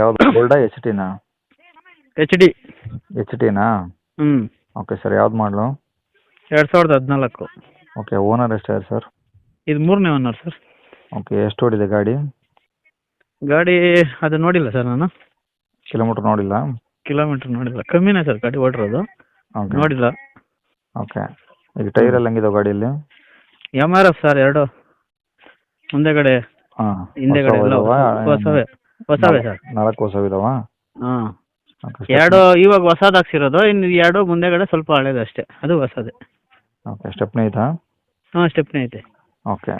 ಯಾವುದು ಗೋಲ್ಡಾ ಎಚ್ ಟಿನಾ ಎಚ್ ಡಿ ಎಚ್ ಟಿನಾ ಹ್ಞೂ ಓಕೆ ಸರ್ ಯಾವ್ದು ಮಾಡಲು? ಎರಡು ಸಾವಿರದ ಹದಿನಾಲ್ಕು. ಓಕೆ ಓನರ್ ಎಷ್ಟಾಯ್ತು ಸರ್ ಇದು ಮೂರನೇ ಓನರ್ ಸರ್ ಓಕೆ ಎಷ್ಟು ಓಡಿದೆ ಗಾಡಿ? ಗಾಡಿ ಅದು ನೋಡಿಲ್ಲ ಸರ್ ನಾನು. ಕಿಲೋಮೀಟರ್ ನೋಡಿಲ್ಲ? ಕಿಲೋಮೀಟರ್ ನೋಡಿಲ್ಲ. ಕಮ್ಮಿನೇ ಸರ್ ಗಾಡಿ ಓಡಿರೋದು. ಓಕೆ ನೋಡಿಲ್ಲ. ಓಕೆ ಈಗ ಟೈರ್ ಎಲ್ಲ ಹೆಂಗಿದಾವೆ ಗಾಡಿಯಲ್ಲಿ ಎಂ ಆರ್ ಎಫ್ ಸರ್ ಎರಡು. ಮುಂದೆಗಡೆ ಹಾಂ. ಹಿಂದೆಗಡೆ ಎಲ್ಲ ಹೊಸವೇ. ಹೊಸವೇ ಸರ್ ನಾಲ್ಕು ಹೊಸವಿದಾವಾ ಹಾಂ. ಎರಡು ಇವಾಗ ಹೊಸದು ಹಾಕ್ಸಿರೋದು ಇನ್ನು ಎರಡು ಮುಂದೆಗಡೆ ಸ್ವಲ್ಪ ಹಳೇದು ಅಷ್ಟೇ. ಅದು ಹೊಸದೇ. ಓಕೆ ಸ್ಟೆಪ್ನಿ ಐತಾ? ಹಾಂ ಸ್ಟೆಪ್ನಿ ಐತೆ. ಓಕೆ.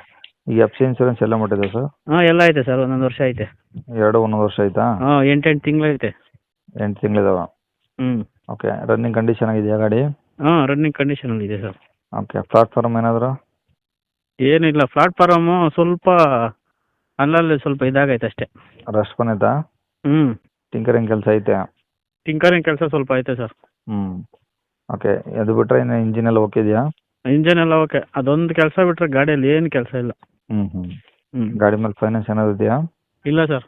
ಈ ಎಫ್ ಸಿ ಇನ್ಸೂರೆನ್ಸ್ ಎಲ್ಲ ಮಟ್ಟಿದೆ ಸರ್ ಹಾಂ ಎಲ್ಲ ಐತೆ ಸರ್ ಒಂದೊಂದು ವರ್ಷ ಐತೆ. ಎರಡು ಒಂದೊಂದು ವರ್ಷ ಆಯ್ತಾ ಹಾಂ ಎಂಟೆಂಟು ತಿಂಗಳು ಐತೆ. ಎಂಟು ತಿಂಗಳಿದಾವೆ? ಹ್ಞೂ ಓಕೆ ರನ್ನಿಂಗ್ ಕಂಡೀಷನ್ ಆಗಿದೆಯಾ ಗಾಡಿ? ಹಾಂ ರನ್ನಿಂಗ್ ಕಂಡೀಷನಲ್ಲಿ ಇದೆ ಸರ್ ಓಕೆ ಪ್ಲಾಟ್ಫಾರ್ಮ್ ಏನಾದರೂ? ಏನಿಲ್ಲ ಪ್ಲಾಟ್ಫಾರ್ಮು ಸ್ವಲ್ಪ ಅಲ್ಲಲ್ಲಿ ಸ್ವಲ್ಪ ಇದಾಗೈತೆ ಅಷ್ಟೇ. ರಶ್ ಬಂದೈತಾ ಹ್ಞೂ ಟಿಂಕರಿಂಗ್ ಕೆಲಸ ಐತೆ? ಟಿಂಕರಿಂಗ್ ಕೆಲಸ ಸ್ವಲ್ಪ ಐತೆ ಸರ್. ಹ್ಮ್. ಓಕೆ ಅದು ಬಿಟ್ರೆ ಇನ್ನು ಇಂಜಿನ್ ಎಲ್ಲ ಓಕೆ ಇದೆಯಾ? ಇಂಜನ್ ಎಲ್ಲ ಓಕೆ ಅದೊಂದು ಕೆಲಸ ಬಿಟ್ರೆ ಗಾಡಿಯಲ್ಲಿ ಏನು ಕೆಲಸ ಇಲ್ಲ. ಹ್ಮ್ ಹ್ಮ್. ಹ್ಞೂ ಗಾಡಿ ಮೇಲೆ ಫೈನಾನ್ಸ್ ಏನಾದ್ರು ಇದೆಯಾ? ಇಲ್ಲ sir.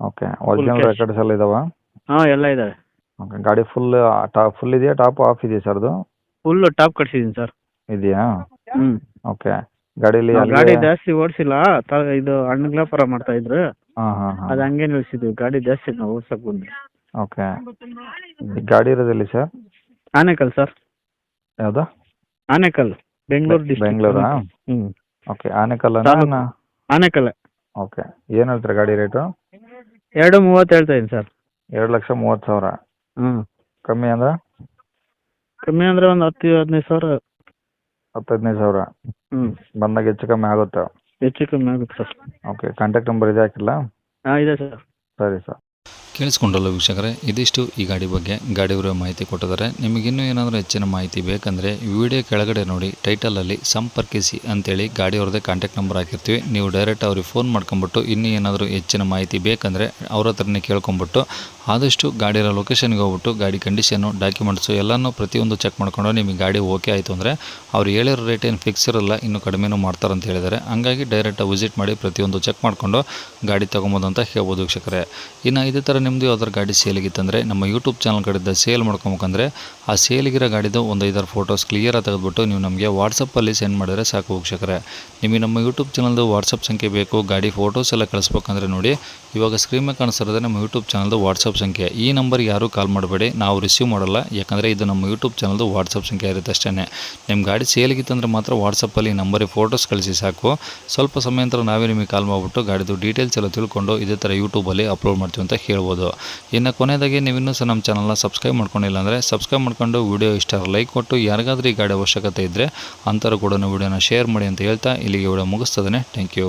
Okay original cash. Records ಎಲ್ಲ ಇದಾವಾ? ಹಾಂ ಎಲ್ಲ ಇದ್ದಾವೆ ಓಕೆ ಗಾಡಿ ಫುಲ್ ಟಾಪ್ ಫುಲ್ ಇದೆಯಾ? ಟಾಪ್ ಆಫ್ ಇದೆಯಾ ಸರ್ದು ಫುಲ್ ಟಾಪ್ ಕಟ್ಸಿದ್ದೀನಿ ಸರ್. ಇದೆಯಾ? ಹ್ಮ್. ಓಕೆ ಗಾಡೀಲಿ ಗಾಡಿ ಜಾಸ್ತಿ ಓಡಿಸಿಲ್ಲ ಇದು ಹಣ್ಣು ವ್ಯಾಪಾರ ಮಾಡ್ತಾ ಇದ್ರು ಅದು ಹಂಗೆ ನಿಲ್ಸಿದ್ವಿ ಗಾಡಿ ಜಾಸ್ತಿ ನಾವು ಓಡ್ಸಕ್ ಬಂದ್ವಿ. ಓಕೆ. ಗಾಡಿ ಇರೋದಿಲ್ಲ ಸರ್? ಆನೇಕಲ್ ಸರ್. ಯಾವ್ದು? ಆನೇಕಲ್ ಬೆಂಗಳೂರು ಡಿಸ್ಟ್ರಿಕ್ಟ್ ಬೆಂಗಳೂರಾ? ಹ್ಞೂ ಓಕೆ ಆನೇಕಲ್. ಆನೇಕಲ್ ಓಕೆ ಏನು ಹೇಳ್ತಾರೆ ಗಾಡಿ ರೇಟು? ಎರಡು ಮೂವತ್ತು ಹೇಳ್ತಾ ಇದ್ದೀನಿ ಸರ್. ಎರಡು ಲಕ್ಷ ಮೂವತ್ತು ಸಾವಿರ. ಹ್ಞೂ ಕಮ್ಮಿ ಅಂದ್ರೆ? ಕಮ್ಮಿ ಅಂದರೆ ಒಂದು ಹತ್ತು ಹದಿನೈದು ಸಾವಿರ. ಹತ್ತು ಹದಿನೈದು ಸಾವಿರ. ಹ್ಞೂ ಬಂದಾಗ ಹೆಚ್ಚು ಕಮ್ಮಿ ಆಗುತ್ತೆ? ಹೆಚ್ಚು ಕಮ್ಮಿ ಆಗುತ್ತೆ ಸರ್. ಓಕೆ ಕಾಂಟ್ಯಾಕ್ಟ್ ನಂಬರ್ ಇದೆ ಹಾಕಿಲ್ಲ? ಹಾಂ ಇದೆ ಸರ್. ಸರಿ ಸರ್. ಕೇಳಿಸ್ಕೊಂಡ್ರಲ್ಲ ವೀಕ್ಷಕರೇ, ಇದಿಷ್ಟು ಈ ಗಾಡಿ ಬಗ್ಗೆ ಗಾಡಿಯವರ ಮಾಹಿತಿ ಕೊಟ್ಟಿದ್ದಾರೆ. ನಿಮಗಿನ್ನೂ ಏನಾದರೂ ಹೆಚ್ಚಿನ ಮಾಹಿತಿ ಬೇಕಂದರೆ ವಿಡಿಯೋ ಕೆಳಗಡೆ ನೋಡಿ ಟೈಟಲಲ್ಲಿ ಸಂಪರ್ಕಿಸಿ ಅಂತೇಳಿ ಗಾಡಿಯವ್ರದ್ದೇ ಕಾಂಟ್ಯಾಕ್ಟ್ ನಂಬರ್ ಹಾಕಿರ್ತೀವಿ. ನೀವು ಡೈರೆಕ್ಟ್ ಅವ್ರಿಗೆ ಫೋನ್ ಮಾಡ್ಕೊಂಬಿಟ್ಟು ಇನ್ನೂ ಏನಾದರೂ ಹೆಚ್ಚಿನ ಮಾಹಿತಿ ಬೇಕಂದರೆ ಅವ್ರ ಹತ್ರನೇ ಕೇಳ್ಕೊಂಬಿಟ್ಟು ಆದಷ್ಟು ಗಾಡಿಯ ಲೊಕೇಶನ್ಗೆ ಹೋಗ್ಬಿಟ್ಟು ಗಾಡಿ ಕಂಡೀಷನು ಡಾಕ್ಯುಮೆಂಟ್ಸು ಎಲ್ಲನೂ ಪ್ರತಿಯೊಂದು ಚೆಕ್ ಮಾಡ್ಕೊಂಡು ನಿಮಗೆ ಗಾಡಿ ಓಕೆ ಆಯಿತು ಅಂದರೆ ಅವ್ರು ಹೇಳಿರೋ ರೇಟ್ ಏನು ಫಿಕ್ಸ್ ಇರಲ್ಲ, ಇನ್ನೂ ಕಡಿಮೆನೂ ಅಂತ ಹೇಳಿದ್ದಾರೆ. ಹಂಗಾಗಿ ಡೈರೆಕ್ಟಾಗಿ ವಿಸಿಟ್ ಮಾಡಿ ಪ್ರತಿಯೊಂದು ಚೆಕ್ ಮಾಡಿಕೊಂಡು ಗಾಡಿ ತೊಗೊಬೋದು ಅಂತ ಹೇಳ್ಬೋದು ವೀಕ್ಷಕರೇ. ಇನ್ನು ಇದೇ ಥರ ನಿಮ್ಮದು ಯಾವ್ದಾರು ಗಾಡಿ ಸೇಲ್ ಸೇಲಿಗಿತ್ತಂದರೆ ನಮ್ಮ ಯೂಟ್ಯೂಬ್ ಚಾನಲ್ ಕಡೆಯಿಂದ ಸೇಲ್ ಮಾಡ್ಕೊಬೇಕಂದ್ರೆ ಆ ಸೇಲಿಗಿರೋ ಗಾಡಿದು ಒಂದು ಐದಾರು ಫೋಟೋಸ್ ಕ್ಲಿಯರಾಗಿ ತೆಗೆದುಬಿಟ್ಟು ನೀವು ನಮಗೆ ವಾಟ್ಸಪ್ಪಲ್ಲಿ ಸೆಂಡ್ ಮಾಡಿದರೆ ಸಾಕು ವೀಕ್ಷಕರೇ. ನಿಮಗೆ ನಮ್ಮ ಯೂಟ್ಯೂಬ್ ಚಾನಲ್ದು ವಾಟ್ಸಪ್ ಸಂಖ್ಯೆ ಬೇಕು, ಗಾಡಿ ಫೋಟೋಸ್ ಎಲ್ಲ ಕಳಿಸ್ಬೇಕಂದ್ರೆ ನೋಡಿ, ಇವಾಗ ಸ್ಕ್ರೀನ್ ಮೇಲೆ ಕಾಣಿಸ್ತಿರೋದೇ ನಮ್ಮ ಯೂಟ್ಯೂಬ್ ಚಾನಲ್ದು ವಾಟ್ಸಪ್ ಸಂಖ್ಯೆ. ಈ ನಂಬರ್ಗೆ ಯಾರೂ ಕಾಲ್ ಮಾಡಬೇಡಿ, ನಾವು ರಿಸೀವ್ ಮಾಡಲ್ಲ, ಯಾಕಂದರೆ ಇದು ನಮ್ಮ ಯೂಟ್ಯೂಬ್ ಚಾನಲ್ದು ವಾಟ್ಸಪ್ ಸಂಖ್ಯೆ ಇರುತ್ತೆ ಅಷ್ಟೇ ನಿಮ್ಮ ಗಾಡಿ ಸೇಲಿಗಿತ್ತಂದ್ರೆ ಮಾತ್ರ ವಾಟ್ಸಪ್ಪಲ್ಲಿ ಈ ನಂಬರಿಗೆ ಫೋಟೋಸ್ ಕಳಿಸಿ ಸಾಕು. ಸ್ವಲ್ಪ ಸಮಯ ನಂತರ ನಾವೇ ನಿಮಗೆ ಕಾಲ್ ಮಾಡಿಬಿಟ್ಟು ಗಾಡಿದು ಡೀಟೇಲ್ಸ್ ಎಲ್ಲ ತಿಳ್ಕೊಂಡು ಇದೇ ಥರ ಯೂಟ್ಯೂಬಲ್ಲಿ ಅಪ್ಲೋಡ್ ಮಾಡ್ತೀವಿ ಅಂತ ಹೇಳ್ಬೋದು. ಇನ್ನು ಕೊನೆಯದಾಗಿ ನೀವು ಇನ್ನೂ ಸಹ ನಮ್ಮ ಚಾನಲ್ನ ಸಬ್ಸ್ಕ್ರೈಬ್ ಮಾಡ್ಕೊಂಡಿಲ್ಲ ಅಂದರೆ ಸಬ್ಸ್ಕ್ರೈಬ್ ಮಾಡ್ಕೊಂಡು ವಿಡಿಯೋ ಇಷ್ಟ ಲೈಕ್ ಕೊಟ್ಟು, ಯಾರಿಗಾದ್ರೂ ಈ ಗಾಡಿ ಅವಶ್ಯಕತೆ ಇದ್ದರೆ ಅಂಥವ್ರು ಕೂಡ ವಿಡಿಯೋನ ಶೇರ್ ಮಾಡಿ ಅಂತ ಹೇಳ್ತಾ ಇಲ್ಲಿಗೆ ವಿಡಿಯೋ ಮುಗಿಸ್ತದೆ ಥ್ಯಾಂಕ್ ಯು